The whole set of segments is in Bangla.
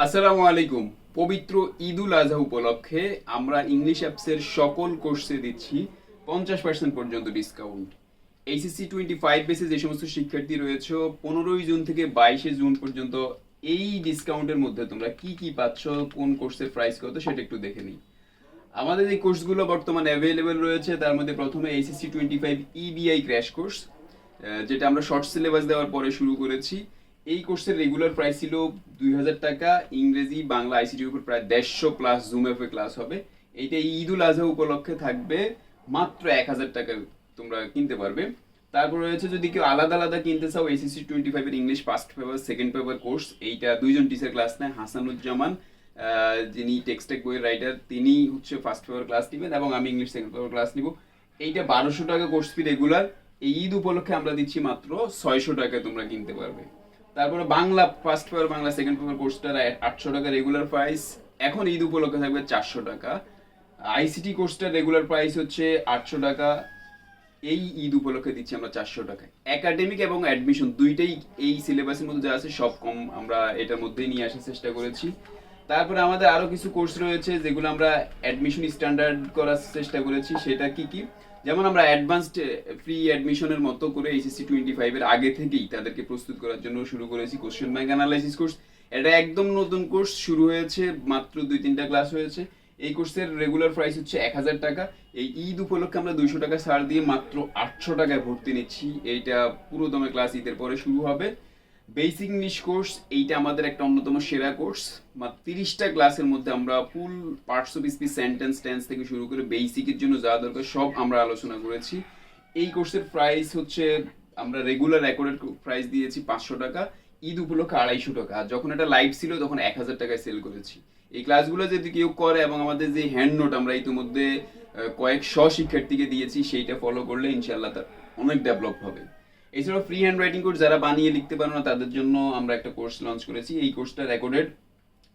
আসসালামু আলাইকুম। পবিত্র ঈদুল আজহা উপলক্ষে আমরা ইংলিশ অ্যাপসের সকল কোর্সে দিচ্ছি পঞ্চাশ পার্সেন্ট পর্যন্ত ডিসকাউন্ট এইচএসসি টোয়েন্টি ফাইভ বেসে যে সমস্ত শিক্ষার্থী রয়েছে, পনেরোই জুন থেকে বাইশে জুন পর্যন্ত এই ডিসকাউন্টের মধ্যে তোমরা কি কি পাচ্ছ, কোন কোর্সের প্রাইস কত সেটা একটু দেখে নিই। আমাদের এই কোর্সগুলো বর্তমানে অ্যাভেলেবেল রয়েছে, তার মধ্যে প্রথমে HSC twenty five EBI crash course যেটা আমরা শর্ট সিলেবাস দেওয়ার পরে শুরু করেছি। এই কোর্সের রেগুলার প্রাইস ছিল দুই হাজার টাকা, ইংরেজি, বাংলা আইসিটির উপর প্রায় দেড়শো ক্লাস জুম এফে ক্লাস হবে। এইটা ঈদ ঈদুল আজহা উপলক্ষে থাকবে, মাত্র এক হাজার টাকা তোমরা কিনতে পারবে। তারপর রয়েছে যদি কেউ আলাদা আলাদা কিনতে চাও এসএসসি টোয়েন্টি ফাইভের English first paper second paper course এইটা দুইজন টিচার ক্লাস নেয়, হাসানুজ্জামান যিনি টেক্সটেক বইয়ের রাইটার তিনি হচ্ছে ফার্স্ট পেপার ক্লাস নেবেন এবং আমি ইংলিশ সেকেন্ড পেপার ক্লাস নিব। এইটা বারোশো টাকা কোর্স ফি রেগুলার এই ঈদ উপলক্ষে আমরা দিচ্ছি মাত্র ছয়শো টাকায় তোমরা কিনতে পারবে। তারপরে Bangla first paper Bangla second paper কোর্সটার আটশো টাকা রেগুলার প্রাইস এখন ঈদ উপলক্ষে থাকবে চারশো টাকা। আইসিটি কোর্সটার রেগুলার প্রাইস হচ্ছে আটশো টাকা। এই ঈদ উপলক্ষে দিচ্ছি আমরা চারশো টাকায়। একাডেমিক এবং অ্যাডমিশন দুইটাই এই সিলেবাসের মধ্যে যা আছে সব কম আমরা এটার মধ্যেই নিয়ে আসার চেষ্টা করেছি। তারপরে আমাদের আরও কিছু কোর্স রয়েছে যেগুলো আমরা অ্যাডমিশন স্ট্যান্ডার্ড করার চেষ্টা করেছি। সেটা কি কি? যেমন আমরা অ্যাডভান্সড ফ্রি অ্যাডমিশনের মতো করে এইচএসসি টোয়েন্টি ফাইভের আগে থেকেই তাদেরকে প্রস্তুত করার জন্য শুরু করেছি কোশ্চেন ব্যাংক অ্যানালাইসিস কোর্স এটা একদম নতুন কোর্স শুরু হয়েছে, মাত্র দুই তিনটা ক্লাস হয়েছে। এই কোর্সের রেগুলার প্রাইস হচ্ছে এক হাজার টাকা। এই ঈদ উপলক্ষে আমরা দুইশো টাকা ছাড় দিয়ে মাত্র আটশো টাকায় ভর্তি নিচ্ছি। এইটা পুরো দমে ক্লাস ঈদের পরে শুরু হবে। বেসিক ইংলিশ কোর্স এইটা আমাদের একটা অন্যতম সেরা কোর্স মাত্র তিরিশটা ক্লাসের মধ্যে আমরা full parts of speech sentence tense থেকে শুরু করে বেসিকের জন্য যা দরকার সব আমরা আলোচনা করেছি। এই কোর্সের প্রাইস হচ্ছে আমরা রেগুলার রেকর্ডেড প্রাইস দিয়েছি পাঁচশো টাকা। ঈদ উপলক্ষে আড়াইশো টাকা। আর যখন এটা লাইভ ছিল তখন এক হাজার টাকায় সেল করেছি। এই ক্লাসগুলো যদি কেউ করে এবং আমাদের যে হ্যান্ড নোট আমরা ইতিমধ্যে আহ, কয়েক শ শিক্ষার্থীকে দিয়েছি সেইটা ফলো করলে ইনশাল্লাহ তার অনেক ডেভেলপ হবে। এছাড়াও ফ্রি হ্যান্ড রাইটিং কোর্স যারা বানিয়ে লিখতে পারো না, তাদের জন্য আমরা একটা কোর্স লঞ্চ করেছি। এই কোর্সটা রেকর্ডেড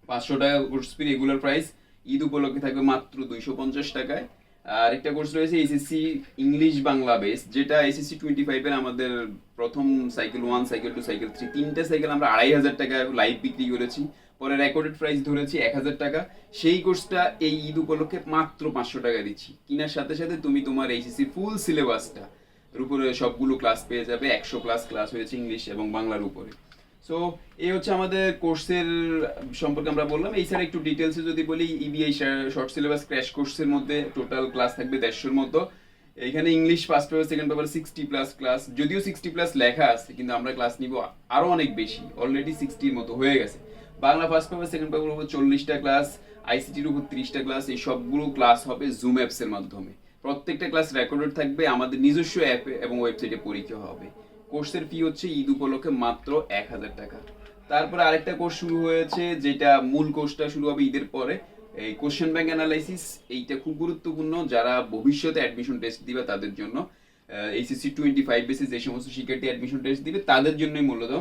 পাঁচশো টাকা course fee regular price Eid উপলক্ষে থাকবে মাত্র দুইশো পঞ্চাশ টাকায়। আর একটা কোর্স রয়েছে এসএসসি ইংলিশ বাংলা বেস যেটা এসএসসি টোয়েন্টি ফাইভের আমাদের প্রথম cycle one cycle two cycle three তিনটে সাইকেল আমরা আড়াই হাজার টাকা লাইভ বিক্রি করেছি। পরে রেকর্ডেড প্রাইস ধরেছি এক হাজার টাকা। সেই কোর্সটা এই ঈদ উপলক্ষে মাত্র পাঁচশো টাকা দিচ্ছি। কিনার সাথে সাথে তুমি তোমার এইচএসসি ফুল সিলেবাসটা এর উপরে সবগুলো ক্লাস পেয়ে যাবে, একশো ক্লাস ক্লাস হয়েছে ইংলিশ এবং বাংলার উপরে। সো এই হচ্ছে আমাদের কোর্সের সম্পর্কে আমরা বললাম। এই ছাড়া একটু ডিটেলসে যদি বলি ইবিআই শর্ট সিলেবাস ক্র্যাশ কোর্সের মধ্যে টোটাল ক্লাস থাকবে দেড়শোর মতো এখানে English first paper second paper sixty plus class যদিও সিক্সটি প্লাস লেখা আছে, কিন্তু আমরা ক্লাস নিব আরও অনেক বেশি অলরেডি সিক্সটির মতো হয়ে গেছে। Bangla first paper second paper উপর চল্লিশটা ক্লাস আইসিটির উপর ত্রিশটা ক্লাস এই সবগুলো ক্লাস হবে জুম অ্যাপস এর মাধ্যমে। প্রত্যেকটা ক্লাস রেকর্ডেড থাকবে আমাদের নিজস্ব অ্যাপে এবং ওয়েবসাইটে পরীক্ষা হবে। কোর্সের ফি হচ্ছে ঈদ উপলক্ষে মাত্র এক হাজার টাকা। তারপরে আরেকটা কোর্স শুরু হয়েছে, যেটা মূল কোর্সটা শুরু হবে ঈদের পরে। এই কোশ্চেন ব্যাংক অ্যানালাইসিস এইটা খুব গুরুত্বপূর্ণ। যারা ভবিষ্যতে অ্যাডমিশন টেস্ট দিবে তাদের জন্য এইচএসসি টোয়েন্টি ফাইভ বেসিস যে সমস্ত শিক্ষার্থী অ্যাডমিশন টেস্ট দিবে, তাদের জন্যই মূলত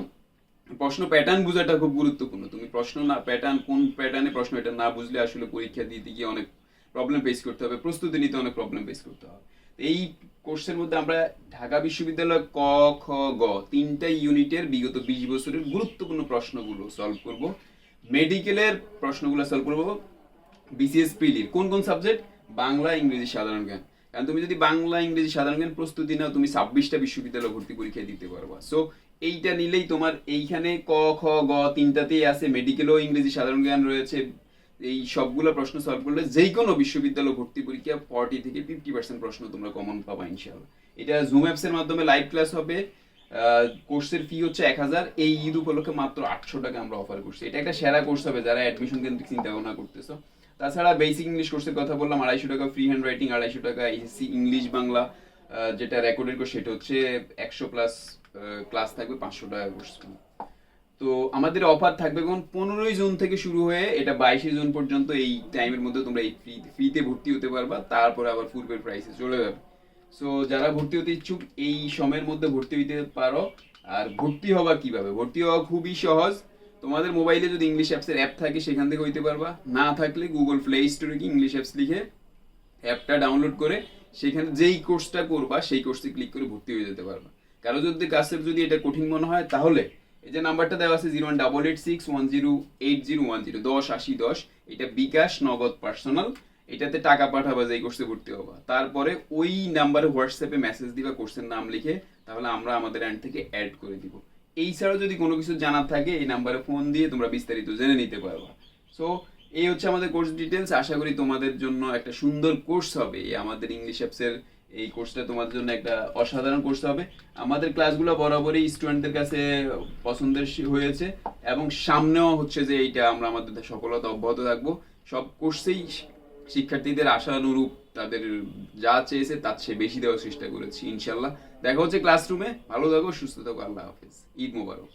প্রশ্ন প্যাটার্ন বোঝাটা খুব গুরুত্বপূর্ণ। তুমি প্রশ্ন না প্যাটার্ন কোন প্যাটার্নে প্রশ্ন এটা না বুঝলে আসলে পরীক্ষা দিতে গিয়ে অনেক প্রবলেম ফেস করতে হবে, প্রস্তুতি নিতে অনেক প্রবলেম ফেস করতে হবে। এই কোর্সের মধ্যে আমরা ঢাকা বিশ্ববিদ্যালয় ক, খ, গ তিনটা ইউনিটের বিগত বিশ বছরের গুরুত্বপূর্ণ প্রশ্নগুলো সলভ করব। মেডিকেলের প্রশ্নগুলো সলভ করব। বিসিএস প্রিলির কোন কোন সাবজেক্ট বাংলা, ইংরেজি, সাধারণ জ্ঞান। কারণ তুমি যদি বাংলা, ইংরেজি, সাধারণ জ্ঞান প্রস্তুতি নাও, তুমি ছাব্বিশটা বিশ্ববিদ্যালয় ভর্তি পরীক্ষা দিতে পারবা। সো এইটা নিলেই তোমার এইখানে ক, খ, গ তিনটাতেই আছে। মেডিকেলও ইংরেজি, সাধারণ জ্ঞান রয়েছে। এই সবগুলো প্রশ্ন সলভ করলে যেই কোনো বিশ্ববিদ্যালয় ভর্তি পরীক্ষা ফর্টি থেকে ফিফটি পার্সেন্ট প্রশ্ন তোমরা কমন পাবা, ইনশাআল্লাহ। এটা জুম অ্যাপস এর মাধ্যমে লাইভ ক্লাস হবে। কোর্সের ফি হচ্ছে এক হাজার। এই ঈদ উপলক্ষে মাত্র আটশো টাকা আমরা অফার করছি। এটা একটা সেরা কোর্স হবে যারা অ্যাডমিশন কেন্দ্রিক চিন্তা ভাবনা করতেছো। তাছাড়া বেসিক ইংলিশ কোর্সের কথা বললাম, আড়াইশো টাকা ফ্রি হ্যান্ড রাইটিং আড়াইশো টাকা এসএসসি ইংলিশ বাংলা। যেটা রেকর্ডের কোর্স সেটা হচ্ছে একশো প্লাস ক্লাস থাকবে পাঁচশো টাকা কোর্স তো আমাদের অফার থাকবে কোন পনেরোই জুন থেকে শুরু হয়ে এটা বাইশে জুন পর্যন্ত এই টাইমের মধ্যে তোমরা এই ফ্রি ফ্রিতে ভর্তি হতে পারবা, তারপরে আবার পূর্বের প্রাইসে চলে যাবে। সো যারা ভর্তি হতে ইচ্ছুক, এই সময়ের মধ্যে ভর্তি হইতে পারো। আর ভর্তি হওয়া কীভাবে? ভর্তি হওয়া খুবই সহজ। তোমাদের মোবাইলে যদি ইংলিশ অ্যাপসের অ্যাপ থাকে, সেখান থেকে হইতে পারবা। না থাকলে গুগল প্লে স্টোরে কি ইংলিশ অ্যাপস লিখে অ্যাপটা ডাউনলোড করে সেখানে যেই কোর্সটা করবা, সেই কোর্সে ক্লিক করে ভর্তি হয়ে যেতে পারবা। কারও যদি কাছের যদি এটা কঠিন মনে হয়, তাহলে এই যে নাম্বারটা দেওয়া আছে zero one double eight six one zero eight zero one zero, দশ আশি দশ, এটা বিকাশ নগদ পার্সোনাল, এটাতে টাকা পাঠাবা যে এই কোর্সে ভর্তি হবা। তারপরে ওই নাম্বারে হোয়াটসঅ্যাপে মেসেজ দিবা কোর্সের নাম লিখে, তাহলে আমরা আমাদের এন্ড থেকে অ্যাড করে দিব। এই ছাড়াও যদি কোনো কিছু জানার থাকে, এই নাম্বারে ফোন দিয়ে তোমরা বিস্তারিত জেনে নিতে পারবা। সো এই হচ্ছে আমাদের কোর্স ডিটেলস আশা করি তোমাদের জন্য একটা সুন্দর কোর্স হবে আমাদের ইংলিশ অ্যাপসের এই কোর্সটা তোমাদের জন্য একটা অসাধারণ কোর্স হবে। আমাদের ক্লাসগুলো বরাবরই স্টুডেন্টদের কাছে পছন্দের হয়েছে এবং সামনেও হচ্ছে যে এইটা আমরা আমাদের সফলতা অব্যাহত থাকব সব কোর্সেই শিক্ষার্থীদের আশানুরূপ তাদের যা চেয়েছে তার চেয়ে বেশি দেওয়ার চেষ্টা করেছি, ইনশাল্লাহ। দেখা হচ্ছে ক্লাসরুমে ভালো থাকো, সুস্থ থাকো, আল্লাহ হাফেজ। ঈদ মোবারক।